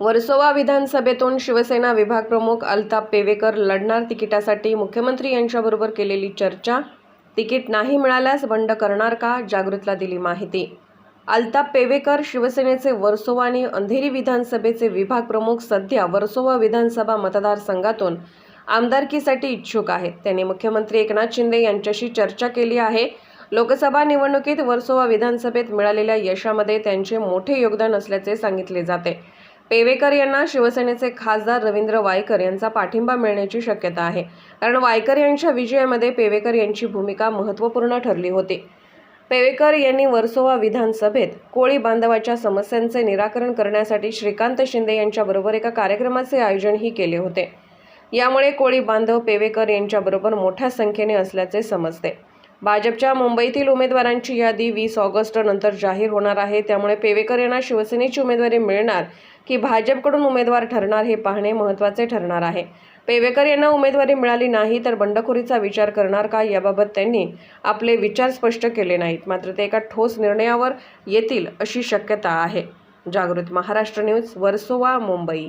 वर्सोवा विधानसभेतून शिवसेना विभाग प्रमुख अल्ताप पेवेकर लढणार तिकिटासाठी मुख्यमंत्री यांच्याबरोबर केलेली चर्चा. तिकीट नाही मिळाल्यास बंड करणार का? जागृतला दिली माहिती. अल्ताप पेवेकर शिवसेनेचे वर्सोवा आणि अंधेरी विधानसभेचे विभाग प्रमुख सध्या वर्सोवा विधानसभा मतदारसंघातून आमदारकीसाठी इच्छुक आहेत. त्यांनी मुख्यमंत्री एकनाथ शिंदे यांच्याशी चर्चा केली आहे. लोकसभा निवडणुकीत वर्सोवा विधानसभेत मिळालेल्या यशामध्ये त्यांचे मोठे योगदान असल्याचे सांगितले जाते. पेवेकर यांना शिवसेनेचे खासदार रवींद्र वायकर यांचा पाठिंबा मिळण्याची शक्यता आहे. कारण वायकर यांच्या विजयामध्ये पेवेकर यांची भूमिका महत्त्वपूर्ण ठरली होती. पेवेकर यांनी वर्सोवा विधानसभेत कोळी बांधवाच्या समस्यांचे निराकरण करण्यासाठी श्रीकांत शिंदे यांच्याबरोबर एका कार्यक्रमाचे आयोजनही केले होते. यामुळे कोळी बांधव पेवेकर यांच्याबरोबर मोठ्या संख्येने असल्याचे समजते. भाजपच्या मुंबईतील उमेदवारांची यादी वीस ऑगस्ट नंतर जाहीर होणार आहे. त्यामुळे पेवेकर यांना शिवसेनेची उमेदवारी मिळणार की भाजपकडून उमेदवार ठरणार हे पाहणे महत्त्वाचे ठरणार आहे. पेवेकर यांना उमेदवारी मिळाली नाही तर बंडखोरीचा विचार करणार का याबाबत त्यांनी आपले विचार स्पष्ट केले नाहीत. मात्र ते एका ठोस निर्णयावर येतील अशी शक्यता आहे. जागृत महाराष्ट्र न्यूज वर्सोवा मुंबई.